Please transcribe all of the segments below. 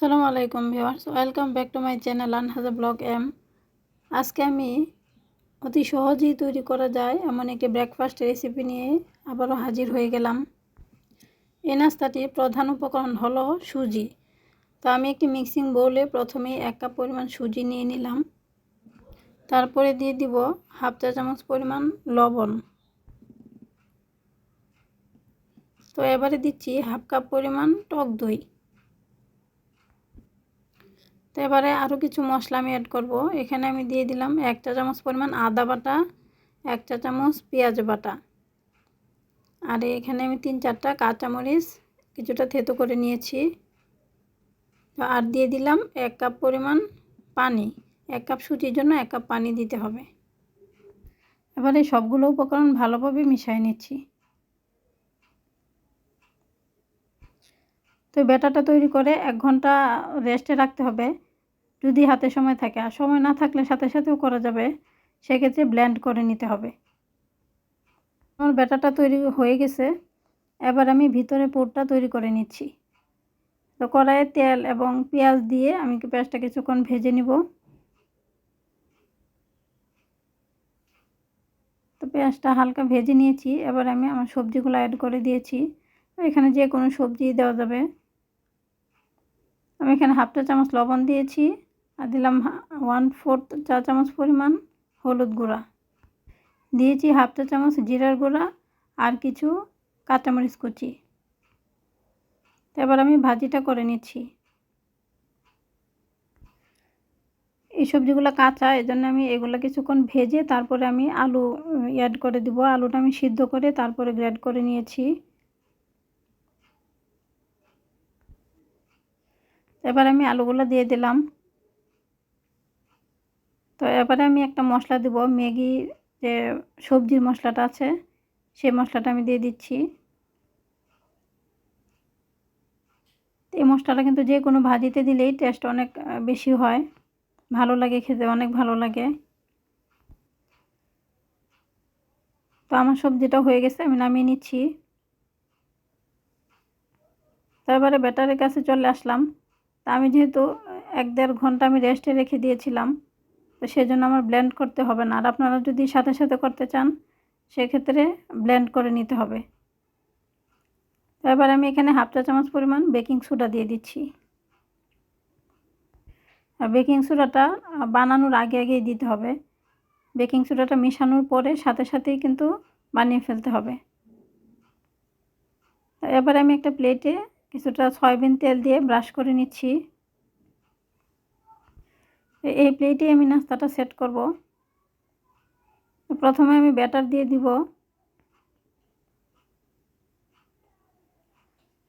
আসসালামু আলাইকুম viewers, welcome back to my channel Anhaja blog M. আজকে আমি অতি সহজেই তৈরি করা যায় এমন একটি ব্রেকফাস্ট রেসিপি নিয়ে আবারও হাজির হয়ে গেলাম। এই নাস্তাটির প্রধান উপকরণ হলো সুজি। তো আমি একটি মিক্সিং বোলে প্রথমে এক কাপ পরিমাণ সুজি নিয়ে নিলাম। তারপরে দিয়ে দিব হাফ চা চামচ পরিমাণ লবণ। তো এবারে দিচ্ছি হাফ কাপ পরিমাণ টক দই। তো এবারে আরও কিছু মশলা আমি অ্যাড করব। এখানে আমি দিয়ে দিলাম এক চা চামচ পরিমাণ আদা বাটা, এক চা চামচ পেঁয়াজ বাটা। আর এখানে আমি তিন চারটা কাঁচামরিচ কিছুটা থেতো করে নিয়েছি। তো আর দিয়ে দিলাম এক কাপ পরিমাণ পানি। এক কাপ সুজির জন্য এক কাপ পানি দিতে হবে। এবারে সবগুলো উপকরণ ভালোভাবে মিশিয়ে নিচ্ছি। তো ব্যাটাটা তৈরি করে এক ঘণ্টা রেস্টে রাখতে হবে। যদি হাতে সময় থাকে। আর সময় না থাকলে সাথে সাথেও করা যাবে। সেক্ষেত্রে ব্ল্যান্ড করে নিতে হবে। আমার ব্যাটাটা তৈরি হয়ে গেছে। এবার আমি ভিতরে পোরটা তৈরি করে নিচ্ছি। তো কড়াইয়ে তেল এবং পেঁয়াজ দিয়ে আমি পেঁয়াজটা কিছুক্ষণ ভেজে নিব। তো পেঁয়াজটা হালকা ভেজে নিয়েছি। এবার আমি আমার সবজিগুলো অ্যাড করে দিয়েছি। এখানে যে কোনো সবজি দেওয়া যাবে। আমি এখানে হাফ চা চামচ লবণ দিয়েছি আর দিলাম ওয়ান ফোর্থ চা চামচ পরিমাণ হলুদ গুঁড়া। দিয়েছি হাফ চা চামচ জিরার গুঁড়া আর কিছু কাঁচামরিচ কুচি। এবার আমি ভাজিটা করে নিচ্ছি। এই সবজিগুলো কাঁচা এই জন্য আমি এগুলো কিছুক্ষণ ভেজে তারপরে আমি আলু অ্যাড করে দিব। আলুটা আমি সিদ্ধ করে তারপরে গ্রেড করে নিয়েছি। এবার আমি আলুগুলো দিয়ে দিলাম। তো এবারে আমি একটা মশলা দেব, ম্যাগি যে সবজির মশলাটা আছে, সেই মশলাটা আমি দিয়ে দিচ্ছি। এই মশলাটা কিন্তু যে কোনো ভাজিতে দিলেই টেস্ট অনেক বেশি হয়। ভালো লাগে খেতে, অনেক ভালো লাগে। তো আমার সবজিটা হয়ে গেছে, আমি নামিয়ে নিচ্ছি। তারপরে ব্যাটারের কাছে চলে আসলাম। তা আমি যেহেতু এক দেড় ঘণ্টা আমি রেস্টে রেখে দিয়েছিলাম, তো সেজন্য আমার ব্লেন্ড করতে হবে না। আর আপনারা যদি সাথে সাথে করতে চান, সেক্ষেত্রে ব্লেন্ড করে নিতে হবে। এবার আমি এখানে হাফ চা চামচ পরিমাণ বেকিং সোডা দিয়ে দিচ্ছি। আর বেকিং সোডাটা বানানোর আগে আগেই দিতে হবে। বেকিং সোডাটা মেশানোর পরে সাথে সাথেই কিন্তু বানিয়ে ফেলতে হবে। এবার আমি একটা প্লেটে কিছুটা সয়াবিন তেল দিয়ে ব্রাশ করে নিচ্ছি। এই প্লেটে আমি নাস্তাটা সেট করব। প্রথমে আমি ব্যাটার দিয়ে দিব।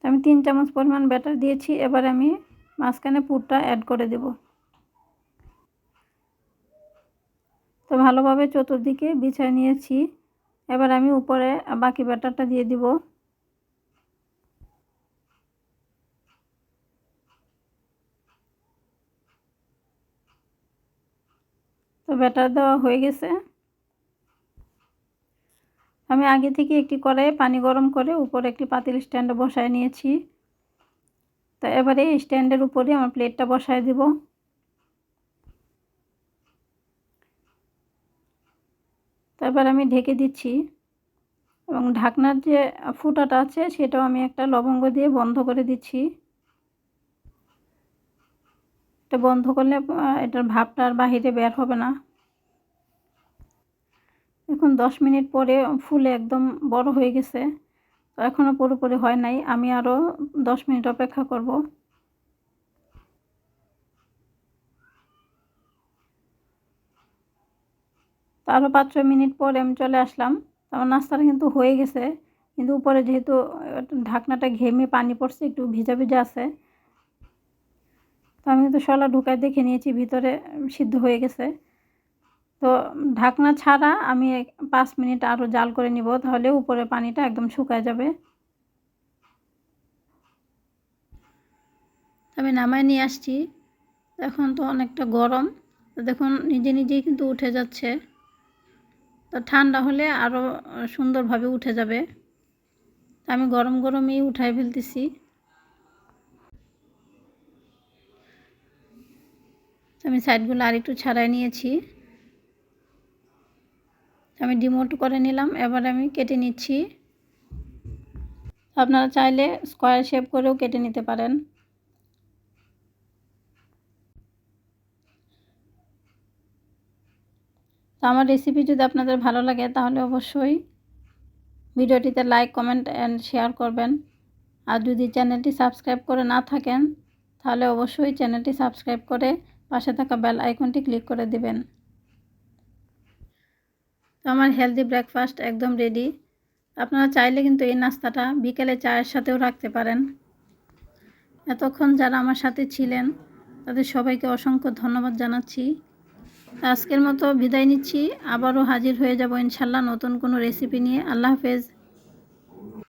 আমি তিন চামচ পরিমাণ ব্যাটার দিয়েছি, এবার আমি মাঝখানে পুরটা অ্যাড করে দেব। তো ভালোভাবে চতুর্দিকে বিছায় নিয়েছি। এবার আমি উপরে বাকি ব্যাটারটা দিয়ে দিব। তো ব্যাটার দেওয়া হয়ে গেছে। আমি আগে থেকে একটি কড়াইয়ে পানি গরম করে উপরে একটি পাতিল স্ট্যান্ডে বসায় নিয়েছি। তো এবারে এই স্ট্যান্ডের উপরে আমার প্লেটটা বসায় দিব। তারপর আমি ঢেকে দিচ্ছি এবং ঢাকনার যে ফুটাটা আছে সেটাও আমি একটা লবঙ্গ দিয়ে বন্ধ করে দিচ্ছি। এটা বন্ধ করলে এটার ভাবটা আর বাহিরে বের হবে না। এখন দশ মিনিট পরে ফুলে একদম বড় হয়ে গেছে। তো এখনও পুরোপুরি হয় নাই। আমি আরও দশ মিনিট অপেক্ষা করব। আরও পাঁচ ছয় মিনিট পরে আমি চলে আসলাম। আমার নাস্তাটা কিন্তু হয়ে গেছে। কিন্তু উপরে যেহেতু ঢাকনাটা ঘেমে পানি পড়ছে, একটু ভিজা ভিজা আছে আমি তো শলা ঢুকায় দেখে নিয়েছি, ভিতরে সিদ্ধ হয়ে গেছে। তো ঢাকনা ছাড়া আমি পাঁচ মিনিট আরও জাল করে নিব, তাহলে উপরে পানিটা একদম শুকায় যাবে। আমি নামায় নিয়ে আসছি। এখন তো অনেকটা গরম। দেখুন, নিজে নিজেই কিন্তু উঠে যাচ্ছে। তো ঠান্ডা হলে আরও সুন্দরভাবে উঠে যাবে। আমি গরম গরমেই উঠাই ফেলতেছি। আমি সাইডগুলো আর একটু ছাড়াই নিয়েছি। আমি ডিমোট করে নিলাম, এবার আমি কেটে নিচ্ছি। আপনারা চাইলে স্কোয়ার শেপ করেও কেটে নিতে পারেন। তো আমার রেসিপি যদি আপনাদের ভালো লাগে, তাহলে অবশ্যই ভিডিওটিতে লাইক কমেন্ট অ্যান্ড শেয়ার করবেন। আর যদি চ্যানেলটি সাবস্ক্রাইব করে না থাকেন, তাহলে অবশ্যই চ্যানেলটি সাবস্ক্রাইব করে পাশে থাকা বেল আইকনটি ক্লিক করে দিবেন। তো আমার হেলদি ব্রেকফাস্ট একদম রেডি আপনারা চাইলে কিন্তু এই নাস্তাটা বিকেলে চায়ের সাথেও রাখতে পারেন। এতক্ষণ যারা আমার সাথে ছিলেন, তাদের সবাইকে অসংখ্য ধন্যবাদ জানাচ্ছি। আজকের মতো বিদায় নিচ্ছি। আবারও হাজির হয়ে যাব ইনশাল্লাহ নতুন কোনো রেসিপি নিয়ে। আল্লাহ হাফেজ।